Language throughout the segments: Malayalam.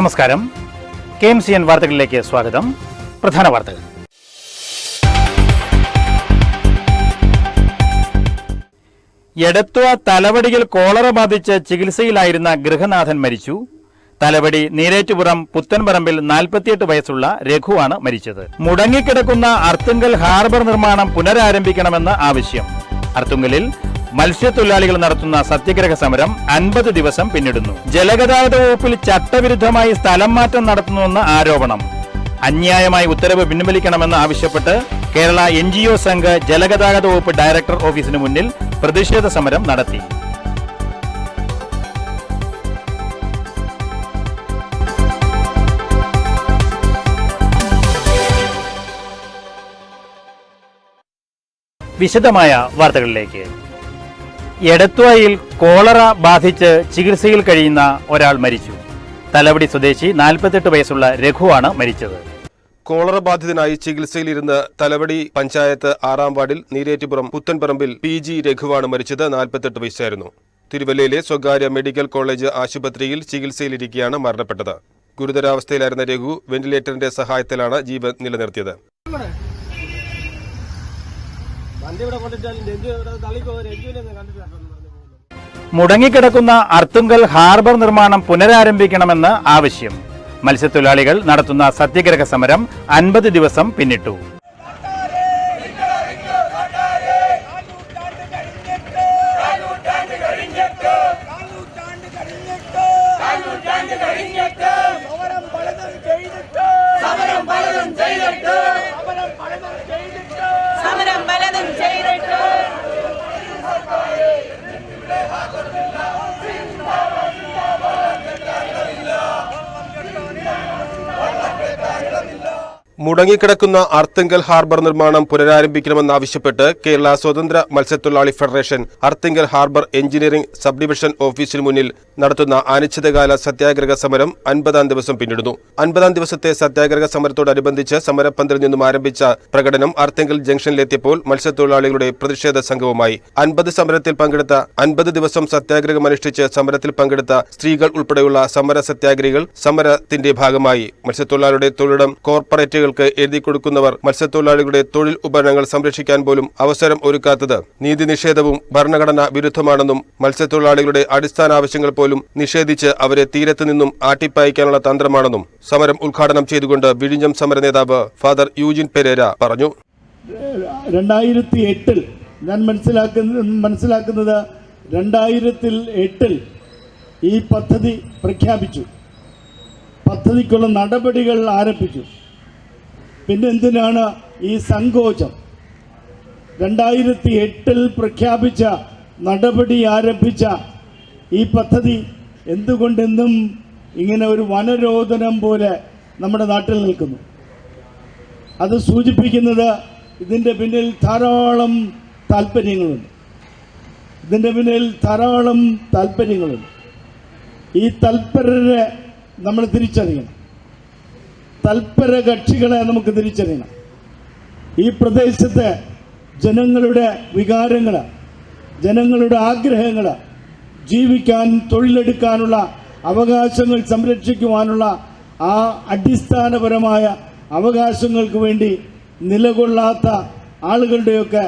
നമസ്കാരം. കെ എം സി എൻ വാർത്തകളിലേക്ക് സ്വാഗതം. പ്രധാന വാർത്തകൾ. എടത്വ തലവടിയിൽ കോളറ ബാധിച്ച് ചികിത്സയിലായിരുന്ന ഗൃഹനാഥൻ മരിച്ചു. തലവടി നീരേറ്റുപുറം പുത്തൻപറമ്പിൽ നാൽപ്പത്തിയെട്ട് വയസ്സുള്ള രഘുവാണ് മരിച്ചത്. മുടങ്ങിക്കിടക്കുന്ന അർത്തുങ്കൽ ഹാർബർ നിർമ്മാണം പുനരാരംഭിക്കണമെന്ന് ആവശ്യം. അർത്തുങ്കലിൽ മത്സ്യത്തൊഴിലാളികൾ നടത്തുന്ന സത്യഗ്രഹ സമരം അൻപത് ദിവസം പിന്നിടുന്നു. ജലഗതാഗത വകുപ്പിൽ ചട്ടവിരുദ്ധമായി സ്ഥലം മാറ്റം നടത്തുന്നുവെന്ന് ആരോപണം. അന്യായമായി ഉത്തരവ് പിൻവലിക്കണമെന്ന് ആവശ്യപ്പെട്ട് Kerala N G O Sangh ജലഗതാഗത വകുപ്പ് ഡയറക്ടർ ഓഫീസിന് മുന്നിൽ പ്രതിഷേധ സമരം നടത്തി. വിശദമായ വാർത്തകളിലേക്ക്. എടത്വയിൽ കോളറ ബാധിച്ച് ചികിത്സയിൽ കഴിയുന്ന ഒരാൾ മരിച്ചു. തലവടി സ്വദേശി നാൽപ്പത്തെട്ട് വയസ്സുള്ള രഘുവാണ് മരിച്ചത്. കോളറ ബാധിതനായി ചികിത്സയിലിരുന്ന് തലവടി പഞ്ചായത്ത് ആറാം വാർഡിൽ നീരേറ്റുപുറം പുത്തൻപറമ്പിൽ പി ജി രഘുവാണ് മരിച്ചത് നാൽപ്പത്തെട്ട് വയസ്സായിരുന്നു. തിരുവല്ലയിലെ സ്വകാര്യ മെഡിക്കൽ കോളേജ് ആശുപത്രിയിൽ ചികിത്സയിലിരിക്കെയാണ് മരണപ്പെട്ടത്. ഗുരുതരാവസ്ഥയിലായിരുന്ന രഘു വെന്റിലേറ്ററിന്റെ സഹായത്തിലാണ് ജീവൻ നിലനിർത്തിയത്. മുടങ്ങിക്കിടക്കുന്ന അർത്തുങ്കൽ ഹാർബർ നിർമ്മാണം പുനരാരംഭിക്കണമെന്ന് ആവശ്യം. മത്സ്യത്തൊഴിലാളികൾ നടത്തുന്ന സത്യഗ്രഹ സമരം അൻപത് ദിവസം പിന്നിട്ടു. മുടങ്ങിക്കിടക്കുന്ന അർത്തിങ്കൽ ഹാർബർ നിർമ്മാണം പുനരാരംഭിക്കണമെന്നാവശ്യപ്പെട്ട് കേരള സ്വതന്ത്ര മത്സ്യത്തൊഴിലാളി federation Arthunkal harbour engineering sub division ഓഫീസിന് മുന്നിൽ നടത്തുന്ന അനിശ്ചിതകാല സത്യാഗ്രഹ സമരം അൻപതാം ദിവസം പിന്നിടുന്നു. അൻപതാം ദിവസത്തെ സത്യാഗ്രഹ സമരത്തോടനുബന്ധിച്ച് സമരപ്പന്തലിൽ നിന്നും ആരംഭിച്ച പ്രകടനം അർത്തിങ്കൽ ജംഗ്ഷനിലെത്തിയപ്പോൾ മത്സ്യത്തൊഴിലാളികളുടെ പ്രതിഷേധ സംഘവുമായി. അൻപത് സമരത്തിൽ പങ്കെടുത്ത അൻപത് ദിവസം സത്യാഗ്രഹം അനുഷ്ഠിച്ച് സമരത്തിൽ പങ്കെടുത്ത സ്ത്രീകൾ ഉൾപ്പെടെയുള്ള സമര സത്യാഗ്രഹികൾ സമരത്തിന്റെ ഭാഗമായി. മത്സ്യത്തൊഴിലാളികളുടെ തൊഴിലിടം കോർപ്പറേറ്റുകൾക്ക് എഴുതി കൊടുക്കുന്നവർ മത്സ്യത്തൊഴിലാളികളുടെ തൊഴിൽ ഉപകരണങ്ങൾ സംരക്ഷിക്കാൻ പോലും അവസരം ഒരുക്കാത്തത് നീതി നിഷേധവും ഭരണഘടനാ വിരുദ്ധമാണെന്നും മത്സ്യത്തൊഴിലാളികളുടെ അടിസ്ഥാന ആവശ്യങ്ങൾ പോലും നിഷേധിച്ച് അവരെ തീരത്ത് നിന്നും ആട്ടിപ്പായിക്കാനുള്ള തന്ത്രമാണെന്നും സമരം ഉദ്ഘാടനം ചെയ്തുകൊണ്ട് വിഴിഞ്ഞം സമര നേതാവ് ഫാദർ യൂജിൻ പെരേര പറഞ്ഞു. രണ്ടായിരത്തി എട്ടിൽ ഞാൻ മനസ്സിലാക്കുന്ന മനസ്സിലാക്കുന്നത് രണ്ടായിരത്തിൽ എട്ടിൽ ഈ പദ്ധതി പ്രഖ്യാപിച്ചു. പദ്ധതിക്കുള്ള നടപടികൾ ആരംഭിച്ചു. പിന്നെ എന്തിനാണ് ഈ സങ്കോചം? രണ്ടായിരത്തി എട്ടിൽ പ്രഖ്യാപിച്ച നടപടി ആരംഭിച്ച ഈ പദ്ധതി എന്തുകൊണ്ടെന്നും ഇങ്ങനെ ഒരു വനരോധനം പോലെ നമ്മുടെ നാട്ടിൽ നിൽക്കുന്നു. അത് സൂചിപ്പിക്കുന്നത് ഇതിന്റെ പിന്നിൽ ധാരാളം താല്പര്യങ്ങളുണ്ട് ഇതിന്റെ പിന്നിൽ ധാരാളം താല്പര്യങ്ങളുണ്ട് ഈ തൽപരരെ നമ്മൾ തിരിച്ചറിയണം. തൽപര കക്ഷികളെ നമുക്ക് തിരിച്ചറിയണം. ഈ പ്രദേശത്തെ ജനങ്ങളുടെ വികാരങ്ങൾ ജനങ്ങളുടെ ആഗ്രഹങ്ങൾ ജീവിക്കാൻ തൊഴിലെടുക്കാനുള്ള അവകാശങ്ങൾ സംരക്ഷിക്കുവാനുള്ള ആ അടിസ്ഥാനപരമായ അവകാശങ്ങൾക്ക് വേണ്ടി നിലകൊള്ളാത്ത ആളുകളുടെയൊക്കെ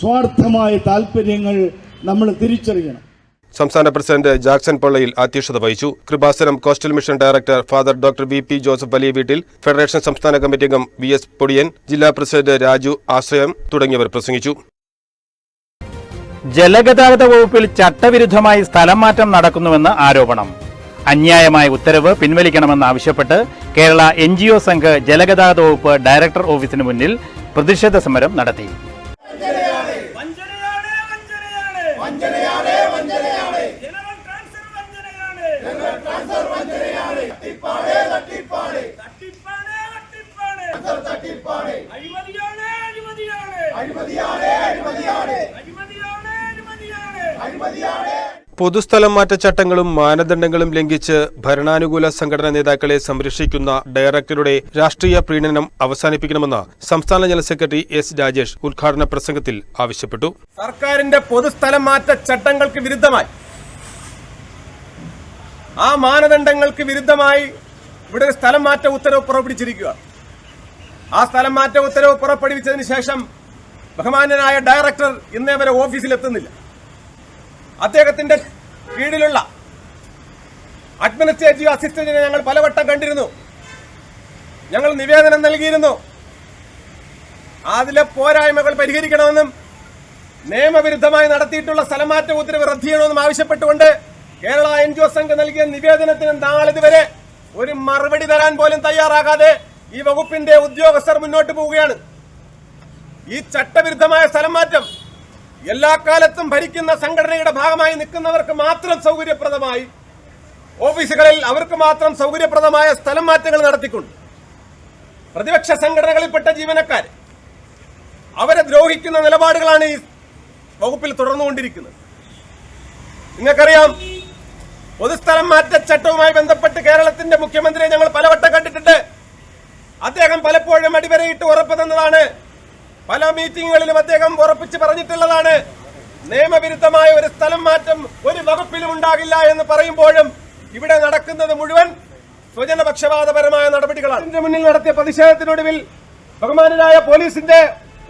സ്വാർത്ഥമായ താല്പര്യങ്ങൾ നമ്മൾ തിരിച്ചറിയണം. സംസ്ഥാന പ്രസിഡന്റ് ജാക്സൺ പൊള്ളയിൽ അധ്യക്ഷത വഹിച്ചു. Kripasanam coastal mission director father doctor V P Joseph Valiyaveettil federation സംസ്ഥാന കമ്മിറ്റി അംഗം വി എസ് പൊടിയൻ ജില്ലാ പ്രസിഡന്റ് രാജു ആശ്രയം തുടങ്ങിയവർ പ്രസംഗിച്ചു. ജലഗതാഗത വകുപ്പിൽ ചട്ടവിരുദ്ധമായി സ്ഥലം മാറ്റം നടക്കുന്നുവെന്ന് ആരോപണം. അന്യായമായ ഉത്തരവ് പിൻവലിക്കണമെന്ന് ആവശ്യപ്പെട്ട് Kerala N G O Sangh ജലഗതാഗത വകുപ്പ് ഡയറക്ടർ ഓഫീസിന് മുന്നിൽ പ്രതിഷേധ സമരം നടത്തി. പൊതുസ്ഥലം മാറ്റച്ചട്ടങ്ങളും മാനദണ്ഡങ്ങളും ലംഘിച്ച് ഭരണാനുകൂല സംഘടനാ നേതാക്കളെ സംരക്ഷിക്കുന്ന ഡയറക്ടറുടെ രാഷ്ട്രീയ പ്രീണനം അവസാനിപ്പിക്കണമെന്ന് സംസ്ഥാന ജനറൽ സെക്രട്ടറി എസ് രാജേഷ് ഉദ്ഘാടന പ്രസംഗത്തിൽ ആവശ്യപ്പെട്ടു. സർക്കാരിന്റെ പൊതുസ്ഥലം മാറ്റ ചട്ടങ്ങൾക്ക് വിരുദ്ധമായി. ആ മാനദണ്ഡങ്ങൾക്ക് വിരുദ്ധമായി ഇവിടെ സ്ഥലം മാറ്റ ഉത്തരവ് പുറപ്പെടുവിച്ചിരിക്കുക. ആ സ്ഥലം മാറ്റ ഉത്തരവ് പുറപ്പെടുവിച്ചതിന് ശേഷം ബഹുമാന്യനായ ഡയറക്ടർ ഇന്നേ വരെ ഓഫീസിലെത്തുന്നില്ല. അദ്ദേഹത്തിന്റെ കീഴിലുള്ള അഡ്മിനിസ്ട്രേറ്റീവ് അസിസ്റ്റന്റിനെ ഞങ്ങൾ പലവട്ടം കണ്ടിരുന്നു. ഞങ്ങൾ നിവേദനം നൽകിയിരുന്നു. അതിലെ പോരായ്മകൾ പരിഹരിക്കണമെന്നും നിയമവിരുദ്ധമായി നടത്തിയിട്ടുള്ള സ്ഥലമാറ്റ ഉത്തരവ് റദ്ദ് ചെയ്യണമെന്നും ആവശ്യപ്പെട്ടുകൊണ്ട് കേരള എൻ ജി ഒ സംഘം നൽകിയ നിവേദനത്തിന് നാളിതുവരെ ഒരു മറുപടി തരാൻ പോലും തയ്യാറാകാതെ ഈ വകുപ്പിന്റെ ഉദ്യോഗസ്ഥർ മുന്നോട്ട് പോവുകയാണ്. ഈ ചട്ടവിരുദ്ധമായ സ്ഥലം മാറ്റം. എല്ലാ കാലത്തും ഭരിക്കുന്ന സംഘടനയുടെ ഭാഗമായി നിൽക്കുന്നവർക്ക് മാത്രം സൗകര്യപ്രദമായി ഓഫീസുകളിൽ അവർക്ക് മാത്രം സൗകര്യപ്രദമായ സ്ഥലം മാറ്റങ്ങൾ നടത്തിക്കൊണ്ട് പ്രതിപക്ഷ സംഘടനകളിൽപ്പെട്ട ജീവനക്കാർ അവരെ ദ്രോഹിക്കുന്ന നിലപാടുകളാണ് ഈ വകുപ്പിൽ തുടർന്നുകൊണ്ടിരിക്കുന്നത്. നിങ്ങൾക്കറിയാം പൊതുസ്ഥലം മാറ്റ ചട്ടവുമായി ബന്ധപ്പെട്ട് കേരളത്തിന്റെ മുഖ്യമന്ത്രിയെ ഞങ്ങൾ പലവട്ടം കണ്ടിട്ടുണ്ട്. അദ്ദേഹം പലപ്പോഴും അടിവരയിട്ട് ഉറപ്പ് തന്നതാണ് പല മീറ്റിങ്ങുകളിലും അദ്ദേഹം ഉറപ്പിച്ച് പറഞ്ഞിട്ടുള്ളതാണ്. നിയമവിരുദ്ധമായ ഒരു സ്ഥലം മാറ്റം ഒരു വകുപ്പിലും ഉണ്ടാകില്ല എന്ന് പറയുമ്പോഴും ഇവിടെ നടക്കുന്നത് മുഴുവൻ സ്വജനപക്ഷപാതപരമായ നടപടികളാണ്. മുന്നിൽ നടത്തിയ പ്രതിഷേധത്തിനൊടുവിൽ ബഹുമാനരായ പോലീസിന്റെ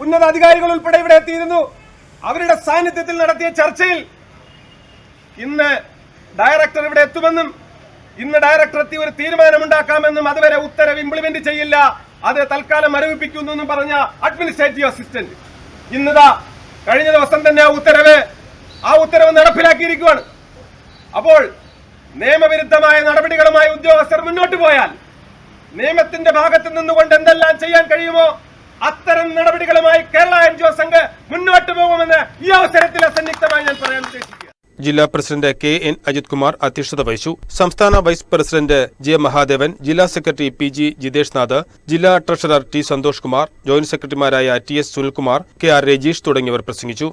ഉന്നത അധികാരികൾ ഉൾപ്പെടെ ഇവിടെ എത്തിയിരുന്നു. അവരുടെ സാന്നിധ്യത്തിൽ നടത്തിയ ചർച്ചയിൽ ഇന്ന് ഡയറക്ടർ ഇവിടെ എത്തുമെന്നും ഇന്ന് ഡയറക്ടർ എത്തി ഒരു തീരുമാനമുണ്ടാക്കാമെന്നും അതുവരെ ഉത്തരവ് ഇംപ്ലിമെന്റ് ചെയ്യില്ല. അത് തൽക്കാലം മരവിപ്പിക്കുന്നു എന്ന് പറഞ്ഞ അഡ്മിനിസ്ട്രേറ്റീവ് അസിസ്റ്റന്റ് ഇന്നതാ കഴിഞ്ഞ ദിവസം തന്നെ ആ ഉത്തരവ് ആ ഉത്തരവ് നടപ്പിലാക്കിയിരിക്കുകയാണ് അപ്പോൾ നിയമവിരുദ്ധമായ നടപടികളുമായി ഉദ്യോഗസ്ഥർ മുന്നോട്ട് പോയാൽ നിയമത്തിന്റെ ഭാഗത്ത് നിന്നുകൊണ്ട് എന്തെല്ലാം ചെയ്യാൻ കഴിയുമോ അത്തരം നടപടികളുമായി Kerala N G O Sangh മുന്നോട്ട് പോകുമെന്ന് ഈ അവസരത്തിൽ അസന്നിഗ്ധമായി ഞാൻ പറയാൻ ഉദ്ദേശിക്കുക ജില്ലാ president K N Ajith Kumar അധ്യക്ഷത വഹിച്ചു. സംസ്ഥാന വൈസ് പ്രസിഡന്റ് ജെ മഹാദേവൻ ജില്ലാ secretary P G Jithesh Nath ജില്ലാ treasurer T Santhosh Kumar joint സെക്രട്ടറിമാരായ T S Sunilkumar K R Rajeesh തുടങ്ങിയവർ പ്രസംഗിച്ചു.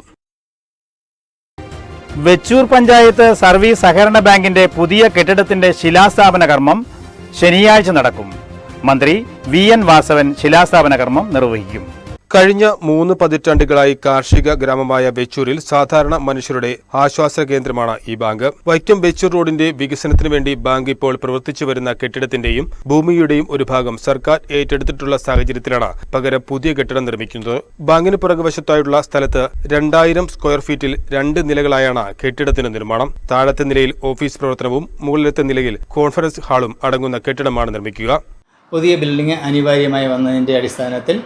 വെച്ചൂർ പഞ്ചായത്ത് സർവീസ് സഹകരണ ബാങ്കിന്റെ പുതിയ കെട്ടിടത്തിന്റെ ശിലാസ്ഥാപന കർമ്മം ശനിയാഴ്ച നടക്കും. മന്ത്രി വി എൻ വാസവൻ ശിലാസ്ഥാപന കർമ്മം നിർവഹിക്കും. കഴിഞ്ഞ മൂന്ന് പതിറ്റാണ്ടുകളായി കാർഷിക ഗ്രാമമായ വെച്ചൂരിൽ സാധാരണ മനുഷ്യരുടെ ആശ്വാസ കേന്ദ്രമാണ് ഈ ബാങ്ക്. വൈക്കം വെച്ചൂർ റോഡിന്റെ വികസനത്തിനു വേണ്ടി ബാങ്ക് ഇപ്പോൾ പ്രവർത്തിച്ചു വരുന്ന കെട്ടിടത്തിന്റെയും ഭൂമിയുടെയും ഒരു ഭാഗം സർക്കാർ ഏറ്റെടുത്തിട്ടുള്ള സാഹചര്യത്തിലാണ് പകരം പുതിയ കെട്ടിടം നിർമ്മിക്കുന്നത്. ബാങ്കിന് പുറകുവശത്തായുള്ള സ്ഥലത്ത് രണ്ടായിരം സ്ക്വയർ ഫീറ്റിൽ രണ്ട് നിലകളായാണ് കെട്ടിടത്തിന്റെ നിർമ്മാണം. താഴത്തെ നിലയിൽ ഓഫീസ് പ്രവർത്തനവും മുകളിലത്തെ നിലയിൽ കോൺഫറൻസ് ഹാളും അടങ്ങുന്ന കെട്ടിടമാണ് നിർമ്മിക്കുക. പുതിയ ബിൽഡിംഗ് അനിവാര്യമായി വന്നതിന്റെ അടിസ്ഥാനത്തിൽ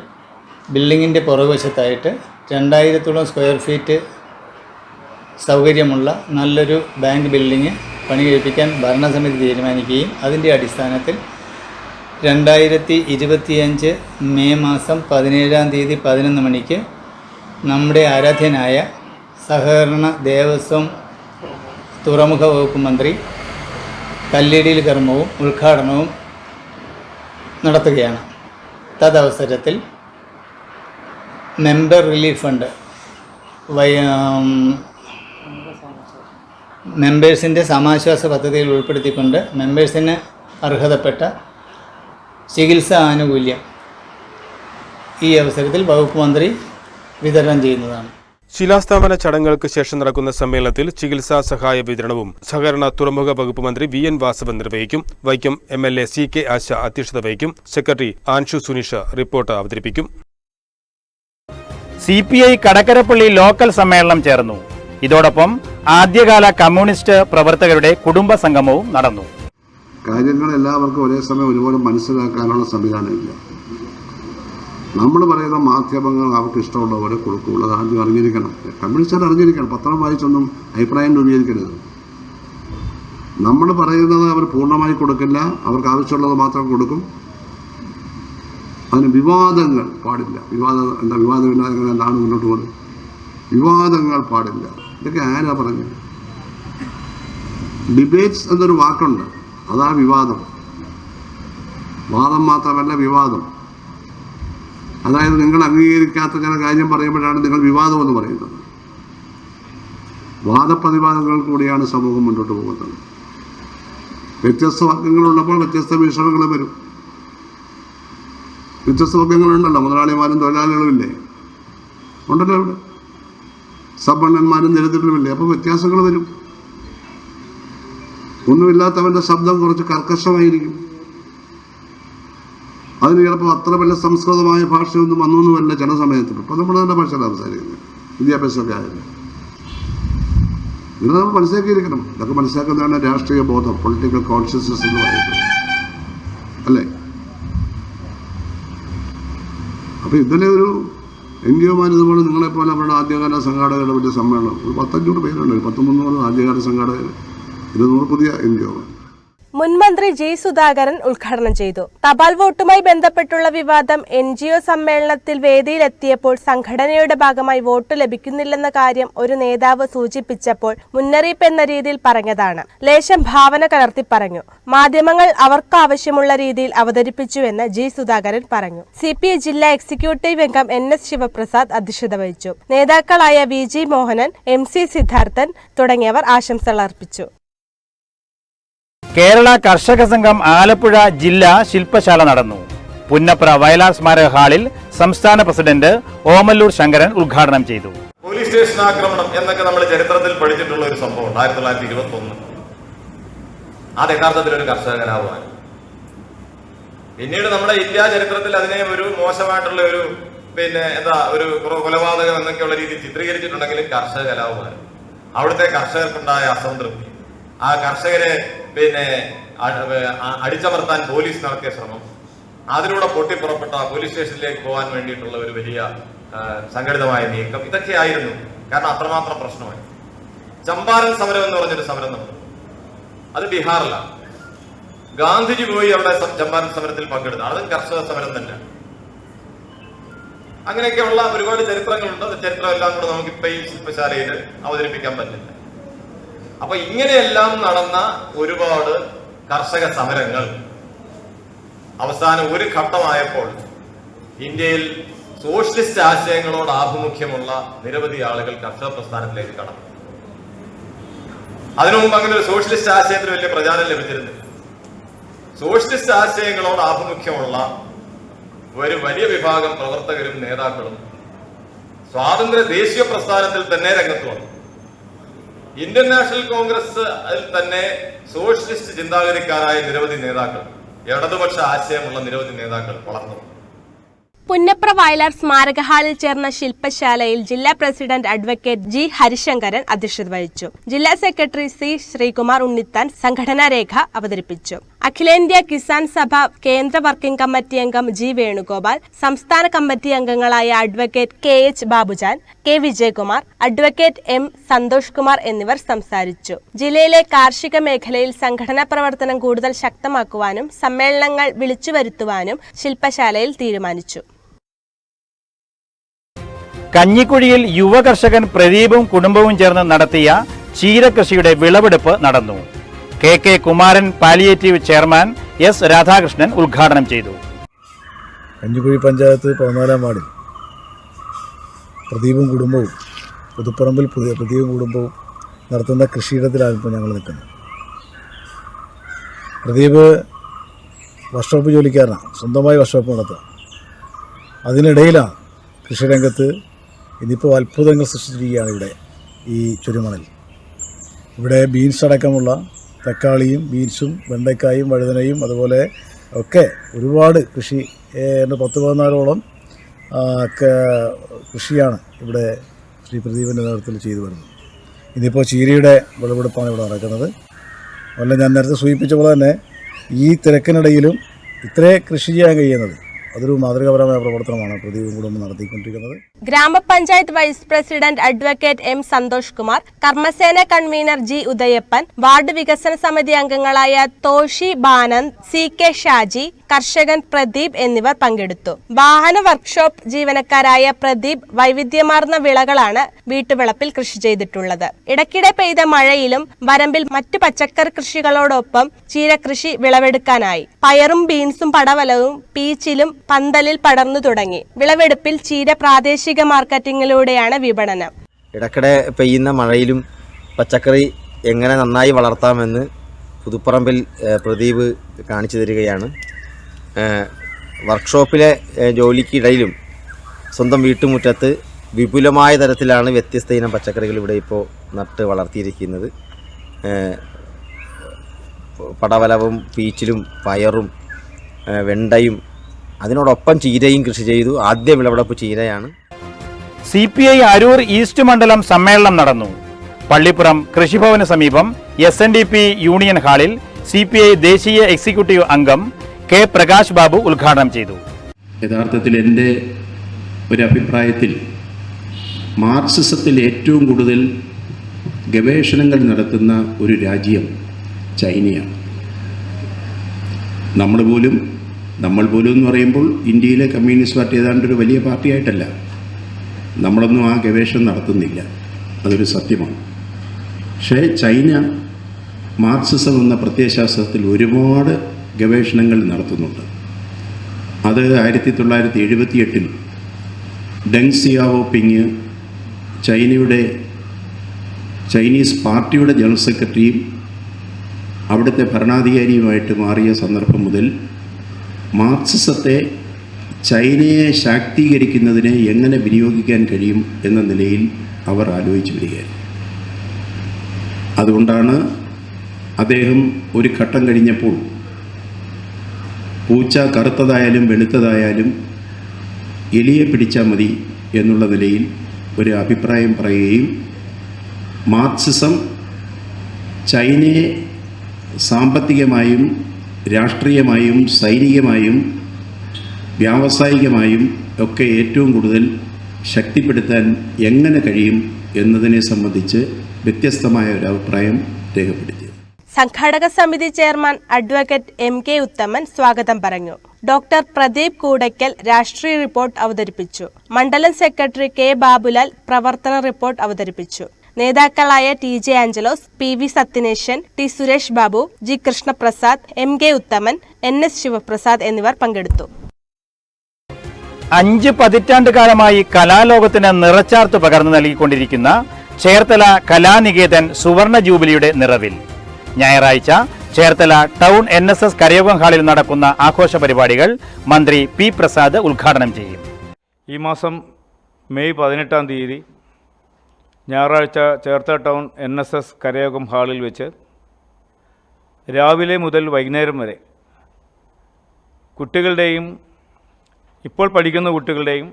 ബിൽഡിങ്ങിന്റെ പുറകുവശത്തായിട്ട് രണ്ടായിരത്തോളം സ്ക്വയർ ഫീറ്റ് സൗകര്യമുള്ള നല്ലൊരു ബാങ്ക് ബിൽഡിംഗ് പണി കഴിപ്പിക്കാൻ ഭരണസമിതി തീരുമാനിക്കുകയും അതിന്റെ അടിസ്ഥാനത്തിൽ രണ്ടായിരത്തി ഇരുപത്തിയഞ്ച് മെയ് മാസം പതിനേഴാം തീയതി പതിനൊന്ന് മണിക്ക് നമ്മുടെ ആരാധ്യനായ സഹകരണ ദേവസ്വം തുറമുഖ വകുപ്പ് മന്ത്രി കല്ലിടിയിൽ കർമ്മവും ഉദ്ഘാടനവും നടത്തുകയാണ്. തദവസരത്തിൽ മെമ്പർ റിലീഫ് ഫണ്ട് മെമ്പേഴ്സിന്റെ സമാശ്വാസ പദ്ധതിയിൽ ഉൾപ്പെടുത്തിക്കൊണ്ട് മെമ്പേഴ്സിന് അർഹതപ്പെട്ട ചികിത്സാ ആനുകൂല്യം ഈ അവസരത്തിൽ വകുപ്പ് മന്ത്രി വിതരണം ചെയ്യുന്നതാണ്. ശിലാസ്ഥാപന ചടങ്ങുകൾക്ക് ശേഷം നടക്കുന്ന സമ്മേളനത്തിൽ ചികിത്സാ സഹായ വിതരണവും സഹകരണ തുറമുഖ വകുപ്പ് മന്ത്രി വി എൻ വാസവൻ നിർവഹിക്കും. Vaikom M L A C K Asha അധ്യക്ഷത വഹിക്കും. സെക്രട്ടറി ആൻഷു സുനിഷ റിപ്പോർട്ട് അവതരിപ്പിക്കും. C P I Kadakkarappally local സമ്മേളനം ചേർന്നു. ഇതോടൊപ്പം ആദ്യകാല കമ്മ്യൂണിസ്റ്റ് പ്രവർത്തകരുടെ കുടുംബ സംഗമവും നടന്നു. കാര്യങ്ങൾ എല്ലാവർക്കും ഒരേ സമയം ഒരുപോലെ മനസ്സിലാക്കാനുള്ള സംവിധാനമില്ല നമ്മൾ പറയുന്ന മാധ്യമങ്ങൾ അവർക്ക് ഇഷ്ടമുള്ള പോലെ കൊടുക്കുള്ളൂ. അത് ആദ്യം അറിഞ്ഞിരിക്കണം. കമ്മ്യൂണിസ്റ്റുകാർ അറിഞ്ഞിരിക്കണം. പത്രം വായിച്ചൊന്നും അഭിപ്രായം രൂപീകരിക്കരുത്. നമ്മൾ പറയുന്നത് അവർ പൂർണമായി കൊടുക്കില്ല. അവർക്ക് ആവശ്യമുള്ളത് മാത്രം കൊടുക്കും. അതിന് വിവാദങ്ങൾ പാടില്ല. വിവാദ എന്താ വിവാദമില്ലാതെ അങ്ങനെ നാട് മുന്നോട്ട് പോകുന്നത്? വിവാദങ്ങൾ പാടില്ല. ഇതൊക്കെ ആരാ പറഞ്ഞത്? ഡിബേറ്റ്സ് എന്നൊരു വാക്കുണ്ട്. അതാ വിവാദം. വാദം മാത്രമല്ല വിവാദം. അതായത് നിങ്ങൾ അംഗീകരിക്കാത്ത ചില കാര്യം പറയുമ്പോഴാണ് നിങ്ങൾ വിവാദം എന്ന് പറയുന്നത്. വാദപ്രതിവാദങ്ങൾ കൂടിയാണ് സമൂഹം മുന്നോട്ട് പോകുന്നത്. വ്യത്യസ്ത വർഗങ്ങളുള്ളപ്പോൾ വ്യത്യസ്ത വീക്ഷണങ്ങൾ വരും. വ്യത്യസ്ത വർഗങ്ങളുണ്ടല്ലോ മുതലാളിമാരും തൊഴിലാളികളും ഇല്ലേ ഉണ്ടല്ലോ ഇവിടെ. സമ്പന്നന്മാരും ദരിദ്രരുമില്ലേ? അപ്പോൾ വ്യത്യാസങ്ങൾ വരും. ഒന്നുമില്ലാത്തവന്റെ ശബ്ദം കുറച്ച് കർക്കശമായിരിക്കും. അതിന് ചിലപ്പോൾ അത്ര വലിയ സംസ്കൃതമായ ഭാഷയൊന്നും വന്നൊന്നുമല്ല ചില സമയത്ത്. ഇപ്പം നമ്മൾ തന്നെ ഭാഷയിൽ സംസാരിക്കുന്നത്. വിദ്യാഭ്യാസമൊക്കെ ആയാലും. ഇത് നമ്മൾ മനസ്സിലാക്കിയിരിക്കണം. ഇതൊക്കെ മനസ്സിലാക്കുന്നതാണ് രാഷ്ട്രീയ ബോധം പൊളിറ്റിക്കൽ കോൺഷ്യസ്നസ് എന്ന് പറയുന്നത്. അല്ലേ? അപ്പോൾ ഇന്നലെ ഒരു എൻ ജി ഒമാർ ഇതുപോലെ നിങ്ങളെപ്പോലെ അവരുടെ ആദ്യകാല സംഘാടകരുടെ വലിയ സമ്മേളനം. ഒരു പത്തഞ്ഞൂറ് പേരുണ്ട്. പത്ത് മുന്നൂറ് ആദ്യകാല സംഘാടകർ ഇരുന്നൂറ് പുതിയ എൻ ജി ഒമാർ മുൻമന്ത്രി ജി സുധാകരൻ ഉദ്ഘാടനം ചെയ്തു. തപാൽ വോട്ടുമായി ബന്ധപ്പെട്ടുള്ള വിവാദം എൻ ജി ഒ സമ്മേളനത്തിൽ വേദിയിലെത്തിയപ്പോൾ സംഘടനയുടെ ഭാഗമായി വോട്ട് ലഭിക്കുന്നില്ലെന്ന കാര്യം ഒരു നേതാവ് സൂചിപ്പിച്ചപ്പോൾ മുന്നറിയിപ്പ് എന്ന രീതിയിൽ പറഞ്ഞതാണ്. ലേശം ഭാവന കലർത്തി പറഞ്ഞു. മാധ്യമങ്ങൾ അവർക്കാവശ്യമുള്ള രീതിയിൽ അവതരിപ്പിച്ചുവെന്ന് ജി സുധാകരൻ പറഞ്ഞു. സി പി ഐ ജില്ലാ എക്സിക്യൂട്ടീവ് അംഗം എൻ എസ് ശിവപ്രസാദ് അധ്യക്ഷത വഹിച്ചു. നേതാക്കളായ V G Mohanan M C Sidharthan തുടങ്ങിയവർ ആശംസകൾ അർപ്പിച്ചു. കേരള കർഷക സംഘം ആലപ്പുഴ ജില്ലാ ശില്പശാല നടന്നു. പുന്നപ്ര വയലാർ സ്മാരക ഹാളിൽ സംസ്ഥാന പ്രസിഡന്റ് ഓമല്ലൂർ ശങ്കരൻ ഉദ്ഘാടനം ചെയ്തു. പോലീസ് സ്റ്റേഷൻ ആക്രമണം എന്നൊക്കെ നമ്മൾ ചരിത്രത്തിൽ പഠിച്ചിട്ടുള്ള ഒരു സംഭവം ആയിരത്തി തൊള്ളായിരത്തി ഇരുപത്തി ഒന്ന് അത് യഥാർത്ഥത്തിൽ ഒരു കർഷക കലാപമാണ് പിന്നീട് നമ്മുടെ ഇന്ത്യ ചരിത്രത്തിൽ അതിനെ ഒരു മോശമായിട്ടുള്ള ഒരു പിന്നെ എന്താ ഒരു കൊലപാതകം എന്നൊക്കെയുള്ള രീതിയിൽ ചിത്രീകരിച്ചിട്ടുണ്ടെങ്കിലും കർഷക കലാപമാണ് അവിടുത്തെ കർഷകർക്കുണ്ടായ അസംതൃപ്തി. ആ കർഷകരെ പിന്നെ അടിച്ചമർത്താൻ പോലീസ് നടത്തിയ ശ്രമം. അതിലൂടെ പൊട്ടിപ്പുറപ്പെട്ട പോലീസ് സ്റ്റേഷനിലേക്ക് പോകാൻ വേണ്ടിയിട്ടുള്ള ഒരു വലിയ സംഘടിതമായ നീക്കം. ഇതൊക്കെയായിരുന്നു. കാരണം അത്രമാത്രം പ്രശ്നമായി. ചമ്പാരൻ സമരം എന്ന് പറഞ്ഞൊരു സമരം നടന്നു. അത് ബീഹാറിലാണ് ഗാന്ധിജി പോയി അവിടെ ചമ്പാരൻ സമരത്തിൽ പങ്കെടുത്തു. അതും കർഷക സമരം തന്നെ. അങ്ങനെയൊക്കെയുള്ള ഒരുപാട് ചരിത്രങ്ങളുണ്ട്. ചരിത്രം എല്ലാം കൂടെ നമുക്ക് ഇപ്പൊ ഈ ശില്പശാലയിൽ അവതരിപ്പിക്കാൻ പറ്റില്ല. അപ്പൊ ഇങ്ങനെയെല്ലാം നടന്ന ഒരുപാട് കർഷക സമരങ്ങൾ. അവസാനം ഒരു ഘട്ടമായപ്പോൾ ഇന്ത്യയിൽ സോഷ്യലിസ്റ്റ് ആശയങ്ങളോട് ആഭിമുഖ്യമുള്ള നിരവധി ആളുകൾ കർഷക പ്രസ്ഥാനത്തിലേക്ക് കടന്നു. അതിനു മുമ്പ് അങ്ങനെ ഒരു സോഷ്യലിസ്റ്റ് ആശയത്തിന് വലിയ പ്രചാരം ലഭിച്ചിരുന്നില്ല സോഷ്യലിസ്റ്റ് ആശയങ്ങളോട് ആഭിമുഖ്യമുള്ള ഒരു വലിയ വിഭാഗം പ്രവർത്തകരും നേതാക്കളും സ്വാതന്ത്ര്യ ദേശീയ പ്രസ്ഥാനത്തിൽ തന്നെ രംഗത്ത് വന്നു. ഇന്ത്യൻ നാഷണൽ കോൺഗ്രസ് അതിൽ തന്നെ സോഷ്യലിസ്റ്റ് ചിന്താഗതിക്കാരായ നിരവധി നേതാക്കൾ ഇടതുപക്ഷ ആശയമുള്ള നിരവധി നേതാക്കൾ വളർന്നു. പുന്നപ്ര വയലാർ സ്മാരക ഹാളിൽ ചേർന്ന ശില്പശാലയിൽ ജില്ലാ പ്രസിഡന്റ് അഡ്വക്കേറ്റ് ജി ഹരിശങ്കരൻ അധ്യക്ഷത വഹിച്ചു. ജില്ലാ സെക്രട്ടറി സി ശ്രീകുമാർ ഉണ്ണിത്താൻ സംഘടനാ രേഖ അവതരിപ്പിച്ചു. അഖിലേന്ത്യാ കിസാൻ സഭ കേന്ദ്ര വർക്കിംഗ് കമ്മിറ്റി അംഗം ജി വേണുഗോപാൽ സംസ്ഥാന കമ്മിറ്റി അംഗങ്ങളായ advocate K H Babujan K Vijayakumar advocate M Santhosh Kumar എന്നിവർ സംസാരിച്ചു. ജില്ലയിലെ കാർഷിക മേഖലയിൽ സംഘടനാ പ്രവർത്തനം കൂടുതൽ ശക്തമാക്കുവാനും സമ്മേളനങ്ങൾ വിളിച്ചു വരുത്തുവാനും ശില്പശാലയിൽ തീരുമാനിച്ചു. കഞ്ഞിക്കുഴിയിൽ യുവകർഷകൻ പ്രദീപും കുടുംബവും ചേർന്ന് നടത്തിയ ചീരകൃഷിയുടെ വിളവെടുപ്പ് നടന്നു. K K Kumaran palliative chairman S Radhakrishnan ഉദ്ഘാടനം ചെയ്തു. കഞ്ഞിക്കുഴി പഞ്ചായത്ത് പതിനാലാം വാർഡിൽ പ്രദീപും കുടുംബവും പുതുപ്പറമ്പിൽ പുതിയ പ്രദീപും കുടുംബവും നടത്തുന്ന കൃഷിയിടത്തിലാണ് ഇപ്പോൾ ഞങ്ങൾ നിൽക്കുന്നത്. പ്രദീപ് വർഷോപ്പ് ജോലിക്കാരനാണ് സ്വന്തമായി വർഷോപ്പ് നടത്തുക. അതിനിടയിലാണ് കൃഷിരംഗത്ത് ഇനിയിപ്പോൾ അത്ഭുതങ്ങൾ സൃഷ്ടിച്ചിരിക്കുകയാണ് ഇവിടെ ഈ ചുരുമണൽ. ഇവിടെ ബീൻസ് അടക്കമുള്ള തക്കാളിയും ബീൻസും വെണ്ടയ്ക്കായും വഴുതനയും അതുപോലെ ഒക്കെ ഒരുപാട് കൃഷി പത്ത് പതിനാലോളം കൃഷിയാണ് ഇവിടെ ശ്രീ പ്രദീപിന്റെ നേതൃത്വത്തിൽ ചെയ്തു വരുന്നത്. ഇതിപ്പോൾ ചീരയുടെ വിളവെടുപ്പാണ് ഇവിടെ നടക്കുന്നത്. അതുപോലെ ഞാൻ നേരത്തെ സൂചിപ്പിച്ച പോലെ തന്നെ ഈ തിരക്കിനിടയിലും ഇത്രേ കൃഷി ചെയ്യാൻ കഴിയുന്നത്. അതൊരു മാതൃകാപരമായ പ്രവർത്തനമാണ്. പ്രദീപും കുടുംബം നടത്തിക്കൊണ്ടിരിക്കുന്നത്. ഗ്രാമപഞ്ചായത്ത് vice president advocate M Santhosh Kumar Karmasena convener G Udayappan ward വികസന സമിതി അംഗങ്ങളായ തോഷി ബാനന്ദ് സി കെ ഷാജി കർഷകൻ പ്രദീപ് എന്നിവർ പങ്കെടുത്തു. വാഹന വർക്ക്ഷോപ്പ് ജീവനക്കാരായ പ്രദീപ് വൈവിധ്യമാർന്ന വിളകളാണ് വീട്ടുവിളപ്പിൽ കൃഷി ചെയ്തിട്ടുള്ളത്. ഇടയ്ക്കിടെ പെയ്ത മഴയിലും വരമ്പിൽ മറ്റു പച്ചക്കറി കൃഷികളോടൊപ്പം ചീരകൃഷി വിളവെടുക്കാനായി. പയറും ബീൻസും പടവലവും പീച്ചിലും പന്തലിൽ പടർന്നു തുടങ്ങി. വിളവെടുപ്പിൽ ചീര പ്രാദേശിക മാർക്കറ്റിംഗിലൂടെയാണ് വിപണനം. ഇടയ്ക്കിടെ പെയ്യുന്ന മഴയിലും പച്ചക്കറി എങ്ങനെ നന്നായി വളർത്താമെന്ന് പുതുപ്പറമ്പിൽ പ്രദീപ് കാണിച്ചു തരികയാണ്. വർക്ക്ഷോപ്പിലെ ജോലിക്കിടയിലും സ്വന്തം വീട്ടുമുറ്റത്ത് വിപുലമായ തരത്തിലാണ് വ്യത്യസ്ത ഇനം പച്ചക്കറികൾ ഇവിടെ ഇപ്പോൾ നട്ട് വളർത്തിയിരിക്കുന്നത്. പടവലവും പീച്ചിലും പയറും വെണ്ടയും അതിനോടൊപ്പം ചീരയും കൃഷി ചെയ്തു. ആദ്യ വിളവെടുപ്പ് ചീരയാണ്. C P I Aroor east മണ്ഡലം സമ്മേളനം നടന്നു. പള്ളിപ്പുറം കൃഷിഭവന് സമീപം എസ് യൂണിയൻ ഹാളിൽ സി ദേശീയ എക്സിക്യൂട്ടീവ് അംഗം കെ പ്രകാശ് ബാബു ഉദ്ഘാടനം ചെയ്തു. യഥാർത്ഥത്തിൽ എന്റെ ഒരു അഭിപ്രായത്തിൽ മാർക്സിസത്തിൽ ഏറ്റവും കൂടുതൽ ഗവേഷണങ്ങൾ നടത്തുന്ന ഒരു രാജ്യം ചൈനയാണ്. നമ്മൾ പോലും നമ്മൾ പോലും എന്ന് പറയുമ്പോൾ ഇന്ത്യയിലെ കമ്മ്യൂണിസ്റ്റ് പാർട്ടി ഏതാണ്ട് ഒരു വലിയ പാർട്ടിയായിട്ടല്ല. നമ്മളൊന്നും ആ ഗവേഷണം നടത്തുന്നില്ല. അതൊരു സത്യമാണ്. പക്ഷേ ചൈന മാർക്സിസം എന്ന പ്രത്യയശാസ്ത്രത്തിൽ ഒരുപാട് ഗവേഷണങ്ങൾ നടത്തുന്നുണ്ട്. അത് ആയിരത്തി തൊള്ളായിരത്തി എഴുപത്തി എട്ടിൽ ഡെങ് സിയാവോ പിങ് ചൈനയുടെ ചൈനീസ് പാർട്ടിയുടെ ജനറൽ സെക്രട്ടറിയും അവിടുത്തെ ഭരണാധികാരിയുമായിട്ട് മാറിയ സന്ദർഭം മുതൽ മാർക്സിസത്തെ ചൈനയെ ശാക്തീകരിക്കുന്നതിനെ എങ്ങനെ വിനിയോഗിക്കാൻ കഴിയും എന്ന നിലയിൽ അവർ ആലോചിച്ചു വരികയായിരുന്നു. അതുകൊണ്ടാണ് അദ്ദേഹം ഒരു ഘട്ടം കഴിഞ്ഞപ്പോൾ പൂച്ച കറുത്തതായാലും വെളുത്തതായാലും എലിയെ പിടിച്ചാൽ മതി എന്നുള്ള നിലയിൽ ഒരു അഭിപ്രായം പറയുകയും മാർക്സിസം ചൈനയെ സാമ്പത്തികമായും രാഷ്ട്രീയമായും സൈനികമായും വ്യാവസായികമായും ഒക്കെ ഏറ്റവും കൂടുതൽ ശക്തിപ്പെടുത്താൻ എങ്ങനെ കഴിയും എന്നതിനെ സംബന്ധിച്ച് വ്യത്യസ്തമായ ഒരു അഭിപ്രായം രേഖപ്പെടുത്തി. സംഘാടക സമിതി chairman advocate M K Uthaman സ്വാഗതം പറഞ്ഞു. ഡോക്ടർ പ്രദീപ് കൂടയ്ക്കൽ രാഷ്ട്രീയ റിപ്പോർട്ട് അവതരിപ്പിച്ചു. മണ്ഡലം സെക്രട്ടറി കെ ബാബുലാൽ പ്രവർത്തന റിപ്പോർട്ട് അവതരിപ്പിച്ചു. നേതാക്കളായ T J Anchalose P V Sathyaneshan T Suresh Babu G Krishnaprasad M K Uthaman N S Sivaprasad എന്നിവർ പങ്കെടുത്തു. അഞ്ച് പതിറ്റാണ്ട് കാലമായി കലാലോകത്തിന് നിറച്ചാർത്ത് പകർന്നു നൽകിക്കൊണ്ടിരിക്കുന്ന ചേർത്തല കലാനികേതൻ സുവർണ ജൂബിലിയുടെ നിറവിൽ. ഞായറാഴ്ച Cherthala town N S S Karayogam ഹാളിൽ നടക്കുന്ന ആഘോഷ പരിപാടികൾ മന്ത്രി പി പ്രസാദ് ഉദ്ഘാടനം ചെയ്യും. ഈ മാസം മെയ് പതിനെട്ടാം തീയതി ഞായറാഴ്ച Cherthala town N S S Karayogam ഹാളിൽ വെച്ച് രാവിലെ മുതൽ വൈകുന്നേരം വരെ കുട്ടികളുടെയും ഇപ്പോൾ പഠിക്കുന്ന കുട്ടികളുടെയും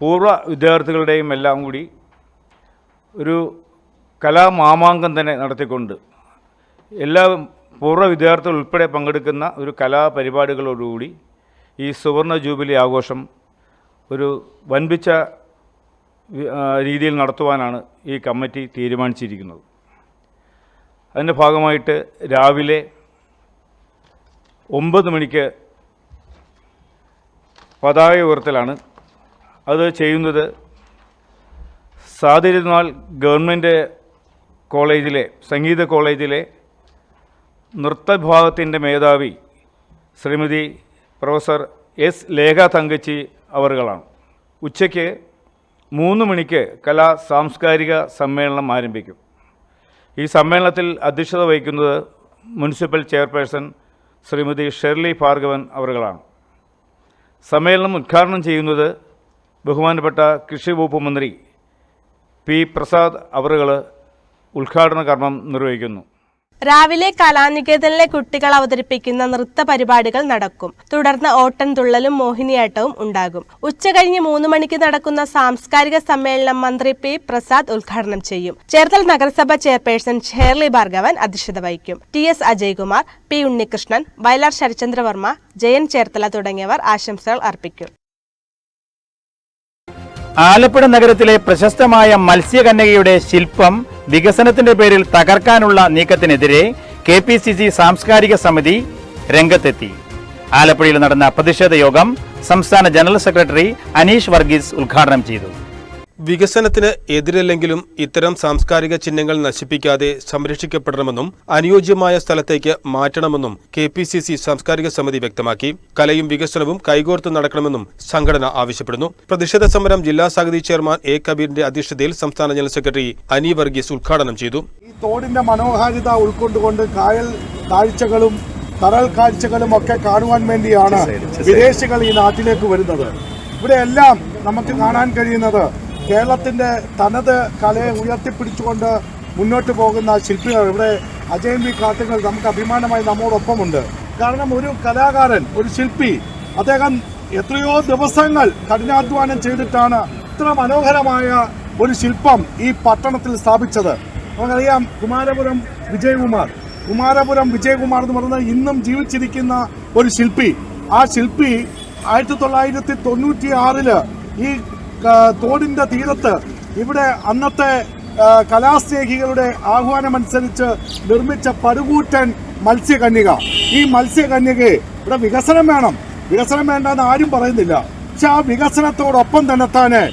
പൂർവ വിദ്യാർത്ഥികളുടെയും എല്ലാം കൂടി ഒരു കലാമാമാങ്കം തന്നെ നടത്തിക്കൊണ്ട് എല്ലാ പൂർവ വിദ്യാർത്ഥികൾ ഉൾപ്പെടെ പങ്കെടുക്കുന്ന ഒരു കലാപരിപാടികളോടുകൂടി ഈ സുവർണ ജൂബിലി ആഘോഷം ഒരു വൻപിച്ച രീതിയിൽ നടത്തുവാനാണ് ഈ കമ്മിറ്റി തീരുമാനിച്ചിരിക്കുന്നത്. അതിന്റെ ഭാഗമായിട്ട് രാവിലെ ഒമ്പത് മണിക്ക് പതാക ഉയർത്തലാണ്. അത് ചെയ്യുന്നത് സാതിരുന്നാൾ ഗവൺമെന്റ് കോളേജിലെ സംഗീത കോളേജിലെ നൃത്തവിഭാഗത്തിന്റെ മേധാവി ശ്രീമതി പ്രൊഫസർ എസ് ലേഖ തങ്കച്ചി അവറുകളാണ് ഉച്ചയ്ക്ക് മൂന്ന് മണിക്ക് കലാ സാംസ്കാരിക സമ്മേളനം ആരംഭിക്കും. ഈ സമ്മേളനത്തിൽ അധ്യക്ഷത വഹിക്കുന്നത് municipal chairperson Shrimati Shirley Bhargavan അവറുകളാണ് സമ്മേളനം ഉദ്ഘാടനം ചെയ്യുന്നത് ബഹുമാനപ്പെട്ട കൃഷി വകുപ്പ് മന്ത്രി പി പ്രസാദ് അവറുകൾ ഉദ്ഘാടന കർമ്മം നിർവഹിക്കുന്നു. രാവിലെ കലാനികേതനിലെ കുട്ടികൾ അവതരിപ്പിക്കുന്ന നൃത്ത പരിപാടികൾ നടക്കും. തുടർന്ന് ഓട്ടൻതുള്ളലും മോഹിനിയാട്ടവും ഉണ്ടാകും. ഉച്ചകഴിഞ്ഞ് മൂന്ന് മണിക്ക് നടക്കുന്ന സാംസ്കാരിക സമ്മേളനം മന്ത്രി പി പ്രസാദ് ഉദ്ഘാടനം ചെയ്യും. ചേർത്തല നഗരസഭ ചെയർപേഴ്സൺ ഷേർലി ഭാർഗവൻ അധ്യക്ഷത വഹിക്കും. T S Ajaykumar P Unnikrishnan Vayalar Sarachandravarma Jayan Cherthala തുടങ്ങിയവർ ആശംസകൾ അർപ്പിക്കും. ആലപ്പുഴ നഗരത്തിലെ പ്രശസ്തമായ മത്സ്യകന്യകയുടെ ശില്പം വികസനത്തിന്റെ പേരിൽ തകർക്കാനുള്ള നീക്കത്തിനെതിരെ കെ പി സി സി സാംസ്കാരിക സമിതി രംഗത്തെത്തി. ആലപ്പുഴയിൽ നടന്ന പ്രതിഷേധ യോഗം സംസ്ഥാന ജനറൽ സെക്രട്ടറി അനീഷ് വർഗീസ് ഉദ്ഘാടനം ചെയ്തു. വികസനത്തിന് എതിരല്ലെങ്കിലും ഇത്തരം സാംസ്കാരിക ചിഹ്നങ്ങൾ നശിപ്പിക്കാതെ സംരക്ഷിക്കപ്പെടണമെന്നും അനുയോജ്യമായ സ്ഥലത്തേക്ക് മാറ്റണമെന്നും കെ പി സി സി സാംസ്കാരിക സമിതി വ്യക്തമാക്കി. കലയും വികസനവും കൈകോർത്ത് നടക്കണമെന്നും സംഘടന ആവശ്യപ്പെടുന്നു. പ്രതിഷേധ സമരം ജില്ലാ സമിതി ചെയർമാൻ എ കബീറിന്റെ അധ്യക്ഷതയിൽ സംസ്ഥാന ജനറൽ സെക്രട്ടറി അനി വർഗീസ് ഉദ്ഘാടനം ചെയ്തു. ഈ തോടിന്റെ മനോഹാരിത ഉൾക്കൊണ്ടുകൊണ്ട് കായൽ കാഴ്ചകളും കടൽ കാഴ്ചകളും ഒക്കെ കാണുവാൻ വേണ്ടിയാണ് വിദേശികൾ ഈ നാട്ടിലേക്ക് വരുന്നത്. ഇവിടെ എല്ലാം നമുക്ക് കാണാൻ കഴിയുന്നത് കേരളത്തിന്റെ തനത് കലയെ ഉയർത്തിപ്പിടിച്ചുകൊണ്ട് മുന്നോട്ട് പോകുന്ന ശില്പികൾ. ഇവിടെ അജയൻ വി കാട്ടുകൾ നമുക്ക് അഭിമാനമായി നമ്മോടൊപ്പമുണ്ട്. കാരണം ഒരു കലാകാരൻ ഒരു ശില്പി അദ്ദേഹം എത്രയോ ദിവസങ്ങൾ കഠിനാധ്വാനം ചെയ്തിട്ടാണ് ഇത്ര മനോഹരമായ ഒരു ശില്പം ഈ പട്ടണത്തിൽ സ്ഥാപിച്ചത്. നമുക്കറിയാം കുമാരപുരം വിജയകുമാർ. കുമാരപുരം വിജയകുമാർ എന്ന് പറയുന്നത് ഇന്നും ജീവിച്ചിരിക്കുന്ന ഒരു ശില്പി. ആ ശില്പി ആയിരത്തി തൊള്ളായിരത്തി തൊണ്ണൂറ്റി ആറിൽ ഈ ആ, തോടിന്റെ തീരത്ത് ഇവിടെ അന്നത്തെ കലാസ്നേഹികളുടെ ആഹ്വാനമനുസരിച്ച് നിർമ്മിച്ച പടുകൂറ്റൻ മത്സ്യകന്യക. ഈ മത്സ്യകന്യകയെ ഇവിടെ വികസനം വേണം. വികസനം വേണ്ടെന്ന് ആരും പറയുന്നില്ല. പക്ഷെ ആ വികസനത്തോടൊപ്പം തന്നെ തന്നെ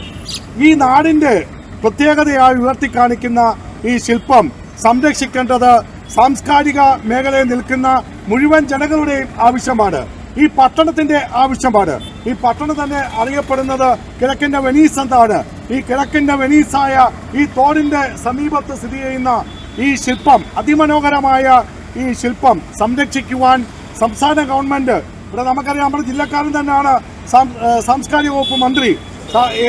ഈ നാടിന്റെ പ്രത്യേകതയായി ഉയർത്തിക്കാണിക്കുന്ന ഈ ശില്പം സംരക്ഷിക്കേണ്ടത് സാംസ്കാരിക മേഖലയിൽ നിൽക്കുന്ന മുഴുവൻ ജനങ്ങളുടെയും ആവശ്യമാണ്. ഈ പട്ടണത്തിന്റെ ആവശ്യമാണ്. ഈ പട്ടണം തന്നെ അറിയപ്പെടുന്നത് കിഴക്കിന്റെ വെനീസ് എന്താണ് ഈ കിഴക്കിന്റെ വെനീസായ ഈ തോടിന്റെ സമീപത്ത് സ്ഥിതി ചെയ്യുന്ന ഈ ശില്പം അതിമനോഹരമായ ഈ ശില്പം സംരക്ഷിക്കുവാൻ സംസ്ഥാന ഗവൺമെന്റ് ഇവിടെ നമുക്കറിയാം നമ്മുടെ ജില്ലക്കാരൻ തന്നെയാണ് സാംസ്കാരിക വകുപ്പ് മന്ത്രി.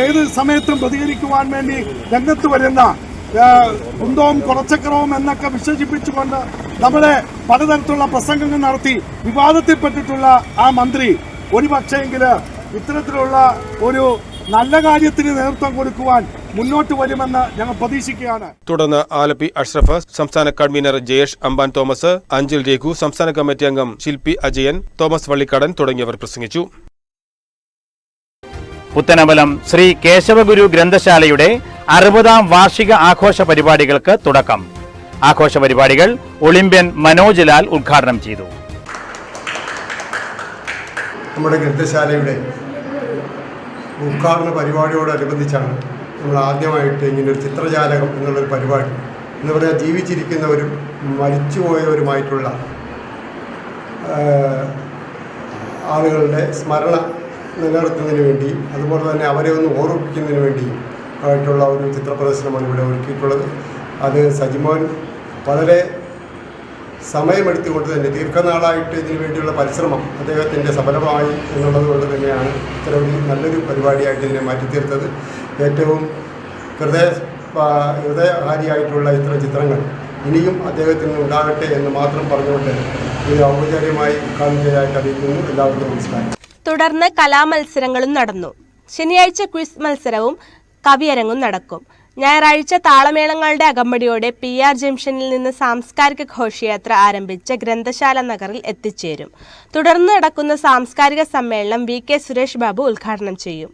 ഏത് സമയത്തും പ്രതികരിക്കുവാൻ വേണ്ടി രംഗത്ത് വരുന്ന കുന്തവും കുറച്ചക്രവും എന്നൊക്കെ വിശേഷിപ്പിച്ചുകൊണ്ട് നമ്മുടെ പലതരത്തിലുള്ള പ്രസംഗങ്ങൾ നടത്തി വിവാദത്തിൽപ്പെട്ടിട്ടുള്ള ആ മന്ത്രി ഒരു പക്ഷേങ്കിൽ ഇത്തരത്തിലുള്ള ഒരു നല്ല കാര്യത്തിന് നേതൃത്വം കൊടുക്കുവാൻ മുന്നോട്ട് വരുമെന്ന് ഞങ്ങൾ പ്രതീക്ഷിക്കുകയാണ്. തുടർന്ന് ആലപ്പി അഷ്റഫ് സംസ്ഥാന കൺവീനർ ജയേഷ് അമ്പാൻ തോമസ് അഞ്ചൽ രഘു സംസ്ഥാന കമ്മിറ്റി അംഗം ശില്പി അജയൻ തോമസ് വള്ളിക്കടൻ തുടങ്ങിയവർ പ്രസംഗിച്ചു. പുത്തനമ്പലം ശ്രീ കേശവഗുരു ഗ്രന്ഥശാലയുടെ അറുപതാം വാർഷിക ആഘോഷ പരിപാടികൾക്ക് തുടക്കം. ആഘോഷ പരിപാടികൾ ഒളിമ്പ്യൻ മനോജ് ലാൽ ഉദ്ഘാടനം ചെയ്തു. നമ്മുടെ ഗ്രന്ഥശാലയുടെ ഉദ്ഘാടന പരിപാടിയോടനുബന്ധിച്ചാണ് നമ്മൾ ആദ്യമായിട്ട് ഇങ്ങനെ ഒരു ചിത്രജാലകം എന്നുള്ളൊരു പരിപാടി. എന്ന് പറഞ്ഞാൽ ജീവിച്ചിരിക്കുന്നവരും മരിച്ചുപോയവരുമായിട്ടുള്ള ആളുകളുടെ സ്മരണ നിലനിർത്തുന്നതിന് വേണ്ടിയും അതുപോലെ തന്നെ അവരെ ഒന്ന് ഓർമ്മിപ്പിക്കുന്നതിന് വേണ്ടിയും ആയിട്ടുള്ള ഒരു ചിത്രപ്രദർശനമാണ് ഇവിടെ ഒരുക്കിയിട്ടുള്ളത്. അത് സജിമോൻ വളരെ സമയമെടുത്തുകൊണ്ട് തന്നെ ദീർഘനാളായിട്ട് ഇതിനു വേണ്ടിയുള്ള പരിശ്രമം അദ്ദേഹത്തിന്റെ സഫലമായി എന്നുള്ളത് കൊണ്ട് തന്നെയാണ് ഇത്രയും നല്ലൊരു പരിപാടിയായിട്ട് ഇതിനെ മാറ്റിത്തീർത്തത്. ഏറ്റവും ഹൃദയ ഹൃദയഹാരിയായിട്ടുള്ള ഇത്തരം ചിത്രങ്ങൾ ഇനിയും അദ്ദേഹത്തിന് ഉണ്ടാകട്ടെ എന്ന് മാത്രം പറഞ്ഞുകൊണ്ട് ഇത് ഔപചാരികമായി ഉദ്ഘാടനം ചെയ്തതായിട്ട് അറിയിക്കുന്നു. എല്ലാവർക്കും നമസ്കാരം. തുടർന്ന് കലാമത്സരങ്ങളും നടന്നു. ശനിയാഴ്ച ക്വിസ് മത്സരവും കവിയരങ്ങും നടക്കും. ഞായറാഴ്ച താളമേളങ്ങളുടെ അകമ്പടിയോടെ പി ആർ ജംഗ്ഷനിൽ നിന്ന് സാംസ്കാരിക ഘോഷയാത്ര ആരംഭിച്ച ഗ്രന്ഥശാല നഗറിൽ എത്തിച്ചേരും. തുടർന്ന് നടക്കുന്ന സാംസ്കാരിക സമ്മേളനം വി കെ സുരേഷ് ബാബു ഉദ്ഘാടനം ചെയ്യും.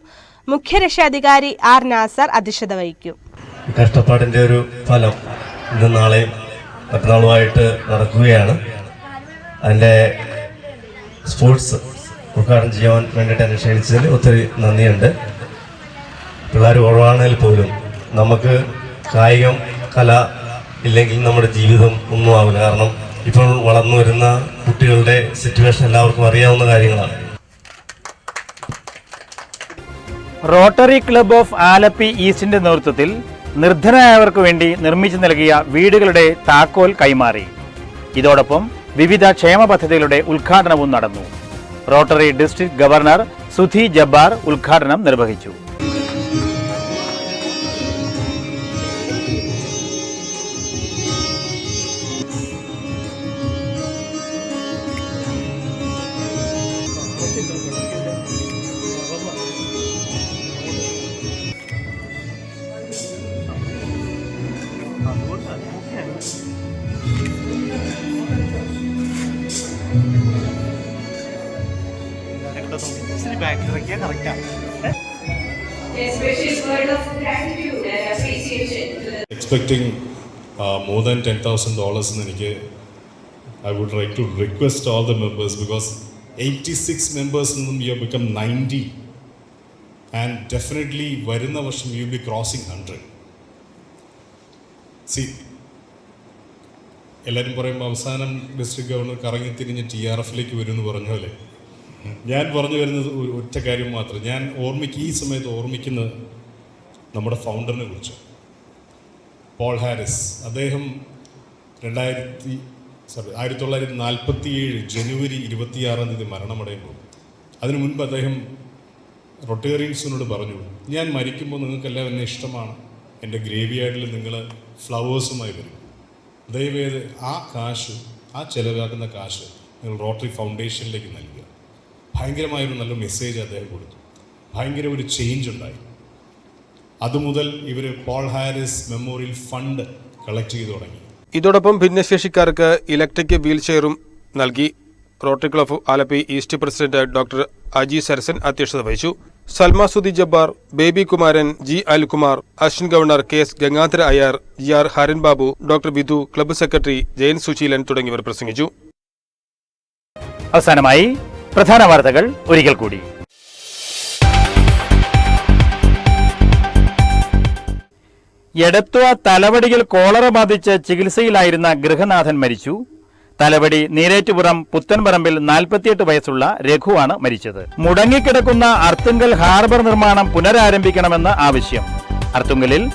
മുഖ്യ രക്ഷാധികാരി ആർ നാസർ അധ്യക്ഷത വഹിക്കും. കഷ്ടപ്പാടിന്റെ ഒരു ഫലം ഇന്ന് നാളെയും മറ്റന്നാളുമായിട്ട് നടക്കുകയാണ്. അതിന്റെ സ്പോർട്സ് ഉദ്ഘാടനം ചെയ്യാൻ വേണ്ടിയിട്ട് എന്നെ ക്ഷണിച്ചതിൽ ഒത്തിരി നന്ദിയുണ്ട്. പിള്ളേർ കുറവാണെങ്കിൽ പോലും നമുക്ക് കായികം കല ഇല്ലെങ്കിൽ നമ്മുടെ ജീവിതം ഒന്നും ആവില്ല. കാരണം ഇപ്പോൾ വളർന്നു വരുന്ന കുട്ടികളുടെ സിറ്റുവേഷൻ എല്ലാവർക്കും അറിയാവുന്ന കാര്യങ്ങളാണ്. റോട്ടറി ക്ലബ് ഓഫ് ആലപ്പി ഈസ്റ്റിന്റെ നേതൃത്വത്തിൽ നിർധനായവർക്ക് വേണ്ടി നിർമ്മിച്ചു നൽകിയ വീടുകളുടെ താക്കോൽ കൈമാറി. ഇതോടൊപ്പം വിവിധ ക്ഷേമ പദ്ധതികളുടെ ഉദ്ഘാടനവും നടന്നു. Rotary district governor Sudhi Jabbar ഉദ്ഘാടനം നിർവഹിച്ചു. Expecting more than ten thousand dollars എന്ന് എനിക്ക് I would like to request all the members because eighty six മെമ്പേഴ്സിൽ നിന്നും you become ninety and definitely വരുന്ന വർഷം you be crossing hundred C എല്ലാവരും പറയുമ്പോൾ അവസാനം ഡിസ്ട്രിക്ട് ഗവർണർ കറങ്ങി തിരിഞ്ഞ് ടി ആർ എഫിലേക്ക് വരുമെന്ന് പറഞ്ഞ പോലെ. ഞാൻ പറഞ്ഞു വരുന്നത് ഒറ്റ കാര്യം മാത്രം. ഞാൻ ഓർമ്മിക്ക് ഈ സമയത്ത് ഓർമ്മിക്കുന്നത് നമ്മുടെ ഫൗണ്ടറിനെ കുറിച്ച്. പോൾ ഹാരിസ് അദ്ദേഹം രണ്ടായിരത്തി സോറി ആയിരത്തി തൊള്ളായിരത്തി നാൽപ്പത്തി ഏഴ് ജനുവരി ഇരുപത്തിയാറാം തീയതി മരണമടയുമ്പോൾ അതിനു മുൻപ് അദ്ദേഹം റൊട്ടേറിയൻസിനോട് പറഞ്ഞു ഞാൻ മരിക്കുമ്പോൾ നിങ്ങൾക്കെല്ലാം എന്നെ ഇഷ്ടമാണ്. എന്റെ ഗ്രേവി നിങ്ങൾ ഫ്ലവേഴ്സുമായി വരും. ദയവേത് ആ കാശ് ആ ചിലവാക്കുന്ന കാശ് നിങ്ങൾ റോട്ടറി ഫൗണ്ടേഷനിലേക്ക് നൽകുക. ഭയങ്കരമായൊരു നല്ല മെസ്സേജ് അദ്ദേഹം കൊടുത്തു. ഭയങ്കര ഒരു ചേഞ്ച് ഉണ്ടായി. അതുമുതൽ ഇവർ Paul Harris memorial fund collect ചെയ്തു തുടങ്ങി. ഇതോടൊപ്പം ഭിന്നശേഷിക്കാർക്ക് ഇലക്ട്രിക് വീൽ ചെയറും നൽകി. Rotary club Alleppey east president doctor Aji Sarasan അധ്യക്ഷത വഹിച്ചു. Salma Sudhi Jabbar Baby Kumaran G Alkumar Ashwin governor K S Gangadhara Iyer G R Haran Babu doctor Vidhu club secretary Jayan Susheelan തുടങ്ങിയവർ പ്രസംഗിച്ചു. അവസാനമായി പ്രധാന വാർത്തകൾ ഒരിക്കൽ കൂടി. എടത്വ തലവടിയിൽ കോളറ ബാധിച്ച് ചികിത്സയിലായിരുന്ന ഗൃഹനാഥൻ മരിച്ചു. തലവടി നീരേറ്റുപുറം പുത്തൻപറമ്പിൽ നാൽപ്പത്തിയെട്ട് വയസ്സുള്ള രഘുവാണ് മരിച്ചത്. മുടങ്ങിക്കിടക്കുന്ന അർത്തുങ്കൽ ഹാർബർ നിർമ്മാണം പുനരാരംഭിക്കണമെന്ന് ആവശ്യം. അർത്തുങ്കലിൽ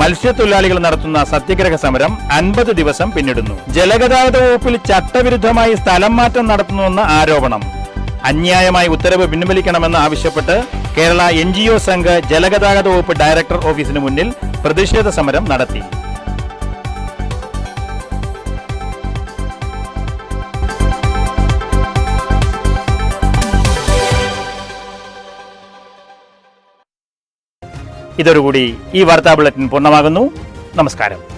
മത്സ്യത്തൊഴിലാളികൾ നടത്തുന്ന സത്യഗ്രഹ സമരം അൻപത് ദിവസം പിന്നിടുന്നു. ജലഗതാഗത വകുപ്പിൽ ചട്ടവിരുദ്ധമായി സ്ഥലം മാറ്റം നടത്തുന്നുവെന്ന് ആരോപണം. അന്യായമായി ഉത്തരവ് പിൻവലിക്കണമെന്ന് ആവശ്യപ്പെട്ട് Kerala N G O Sangh ജലഗതാഗത വകുപ്പ് ഡയറക്ടർ ഓഫീസിന് മുന്നിൽ പ്രതിഷേധ സമരം നടത്തി. ഇതോടുകൂടി ഈ വാർത്താ ബുള്ളറ്റിൻ പൂർണമാകുന്നു. നമസ്കാരം.